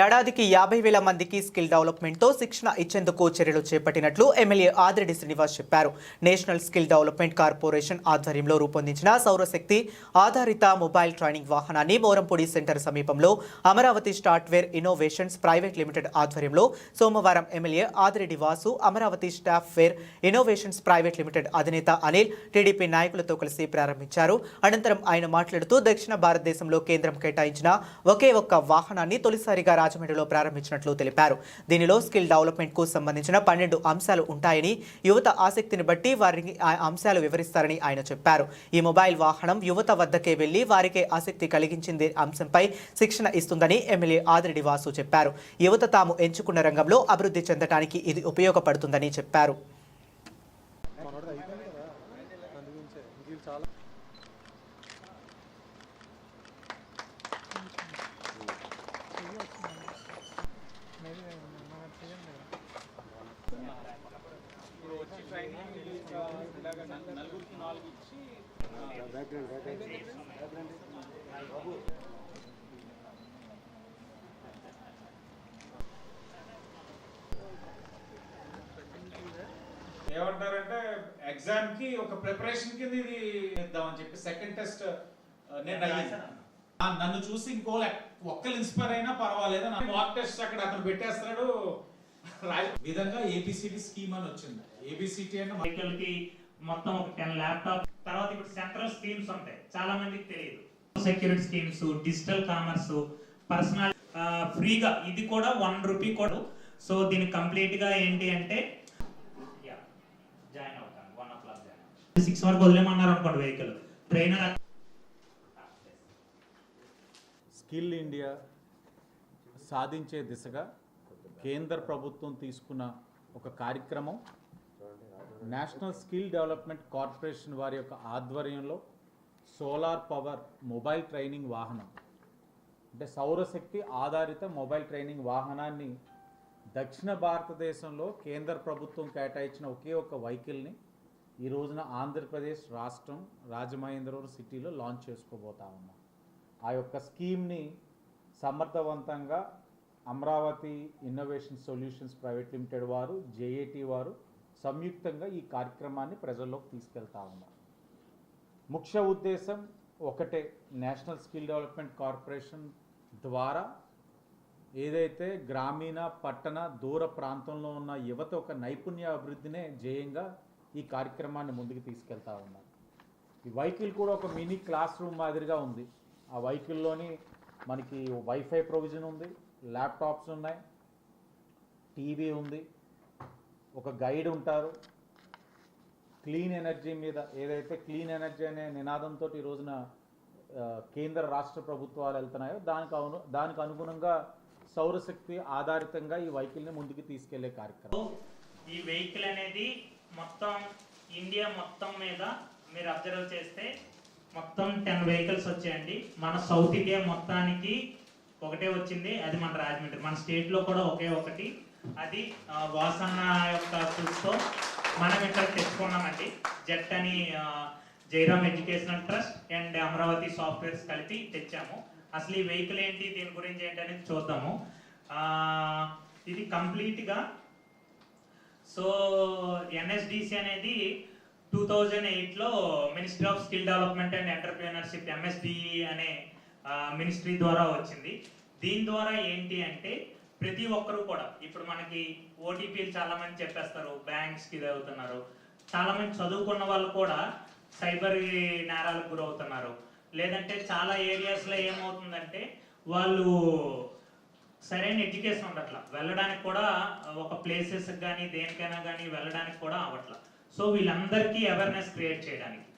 ఏడాదికి యాభై వేల మందికి స్కిల్ డెవలప్మెంట్తో శిక్షణ ఇచ్చేందుకు చర్యలు చేపట్టినట్లు ఎమ్మెల్యే ఆదిరెడ్డి శ్రీనివాస్ చెప్పారు. నేషనల్ స్కిల్ డెవలప్మెంట్ కార్పొరేషన్ ఆధ్వర్యంలో రూపొందించిన సౌరశక్తి ఆధారిత మొబైల్ ట్రైనింగ్ వాహనాన్ని మోరంపూడి సెంటర్ సమీపంలో Amaravati software innovations private limited ఆధ్వర్యంలో సోమవారం MLA Adireddy Vasu Amaravati software innovations private limited అధినేత అనిల్ టీడీపీ నాయకులతో కలిసి ప్రారంభించారు. అనంతరం ఆయన మాట్లాడుతూ దక్షిణ భారతదేశంలో కేంద్రం కేటాయించిన ఒకే ఒక్క వాహనాన్ని తొలిసారిగా రాజమండ్రిలో ప్రారంభించినట్లు తెలిపారు. దీనిలో స్కిల్ డెవలప్మెంట్కు సంబంధించిన పన్నెండు అంశాలు ఉంటాయని యువత ఆసక్తిని బట్టి వారికి ఆ అంశాలు వివరిస్తారని ఆయన చెప్పారు. ఈ మొబైల్ వాహనం యువత వద్దకే వెళ్ళి వారికే ఆసక్తి కలిగించింది అంశంపై శిక్షణ ఇస్తుందని ఎమ్మెల్యే ఆదిరెడ్డి వాసు చెప్పారు. యువత తాము ఎంచుకున్న రంగంలో అభివృద్ధి చెందడానికి ఇది ఉపయోగపడుతుందని చెప్పారు. చాలా ఏమంటారంటే ఎగ్జామ్కి ఒక ప్రిపరేషన్ కింద ఇది ఇద్దామని చెప్పి సెకండ్ టెస్ట్ నేను నన్ను చూసి ఇంకో ఒక్కరు ఇన్స్పైర్ అయినా పర్వాలేదు. మాక్ టెస్ట్ అక్కడ అతను పెట్టేస్తాడు రాయ- విధంగా ఏబిసిడి స్కీమ్ అని వచ్చింది. ఏబిసిటి అంటే మొత్తం ఒక టెన్ ల్యాప్టాప్ తర్వాత ఇప్పుడు సెంట్రల్ స్కీమ్స్ ఉంటాయి. చాలా మందికి తెలియదు. Security schemes digital commerce personal ఫ్రీగా ఇది కూడా వన్ రూపీ కూడా. సో దీని కంప్లీట్గా ఏంటి అంటే జాయిన్ అవుతాను. One o'clock join six వరకు వదిలేమన్నారు అనుకోండి వెహికల్ ట్రైనర్ స్కిల్ ఇండియా సాధించే దిశగా కేంద్ర ప్రభుత్వం తీసుకున్న ఒక కార్యక్రమం. నేషనల్ స్కిల్ డెవలప్మెంట్ కార్పొరేషన్ వారి యొక్క ఆధ్వర్యంలో సోలార్ పవర్ మొబైల్ ట్రైనింగ్ వాహనం అంటే సౌరశక్తి ఆధారిత మొబైల్ ట్రైనింగ్ వాహనాన్ని దక్షిణ భారతదేశంలో కేంద్ర ప్రభుత్వం కేటాయించిన ఒకే ఒక వెహికల్ని ఈ రోజున ఆంధ్రప్రదేశ్ రాష్ట్రం రాజమహేంద్రవరం సిటీలో లాంచ్ చేసుకోబోతా ఉన్నాం. ఆ యొక్క స్కీమ్ని సమర్థవంతంగా Amaravati innovation solutions private limited వారు జేఏటీ వారు సంయుక్తంగా ఈ కార్యక్రమాన్ని ప్రజల్లోకి తీసుకెళ్తా ఉన్నారు ముఖ్య ఉద్దేశం ఒకటే నేషనల్ స్కిల్ డెవలప్మెంట్ కార్పొరేషన్ ద్వారా ఏదైతే గ్రామీణ పట్టణ దూర ప్రాంతంలో ఉన్న యువత ఒక నైపుణ్య అభివృద్ధినే జయంగా ఈ కార్యక్రమాన్ని ముందుకు తీసుకెళ్తా ఉన్నారు ఈ వెహికల్ కూడా ఒక మినీ క్లాస్ రూమ్ మాదిరిగా ఉంది. ఆ వెహికల్లోని మనకి వైఫై ప్రొవిజన్ ఉంది ల్యాప్టాప్స్ ఉన్నాయి టీవీ ఉంది ఒక గైడ్ ఉంటారు. క్లీన్ ఎనర్జీ మీద ఏదైతే క్లీన్ ఎనర్జీ అనే నినాదంతో ఈ రోజున కేంద్ర రాష్ట్ర ప్రభుత్వాలు వెళ్తున్నాయో దానికి అను దానికి అనుగుణంగా సౌరశక్తి ఆధారితంగా ఈ వెహికల్ని ముందుకు తీసుకెళ్ళే కార్యక్రమం. ఈ వెహికల్ అనేది మొత్తం ఇండియా మొత్తం మీద మీరు అబ్జర్వ్ చేస్తే మొత్తం టెన్ వెహికల్స్ వచ్చాయండి. మన సౌత్ ఇండియా మొత్తానికి ఒకటే వచ్చింది. అది మన రాజమండ్రి. మన స్టేట్లో కూడా ఒకే ఒకటి. అది వాసన్న యొక్క చూస్తో మనం ఇక్కడ తెచ్చుకున్నామండి. జెట్ అని Jairam educational trust and Amaravati softwares కలిపి తెచ్చాము. అసలు ఈ వెహికల్ ఏంటి దీని గురించి ఏంటి అనేది చూద్దాము. ఇది కంప్లీట్గా సో ఎన్ఎస్డిసి అనేది టూ థౌజండ్ ఎయిట్లో ministry of skill development and entrepreneurship MSDE అనే మినిస్ట్రీ ద్వారా వచ్చింది. దీని ద్వారా ఏంటి అంటే ప్రతి ఒక్కరూ కూడా ఇప్పుడు మనకి ఓటీపీలు చాలా మంది చెప్పేస్తారు బ్యాంక్స్కి ఇది అవుతున్నారు చాలా మంది చదువుకున్న వాళ్ళు కూడా సైబర్ నేరాలకు గురవుతున్నారు. లేదంటే చాలా ఏరియాస్లో ఏమవుతుందంటే వాళ్ళు సరైన ఎడ్యుకేషన్ ఉండట్ల. వెళ్ళడానికి కూడా ఒక ప్లేసెస్ కానీ దేనికైనా కానీ వెళ్ళడానికి కూడా అవట్ల సో వీళ్ళందరికీ అవేర్నెస్ క్రియేట్ చేయడానికి.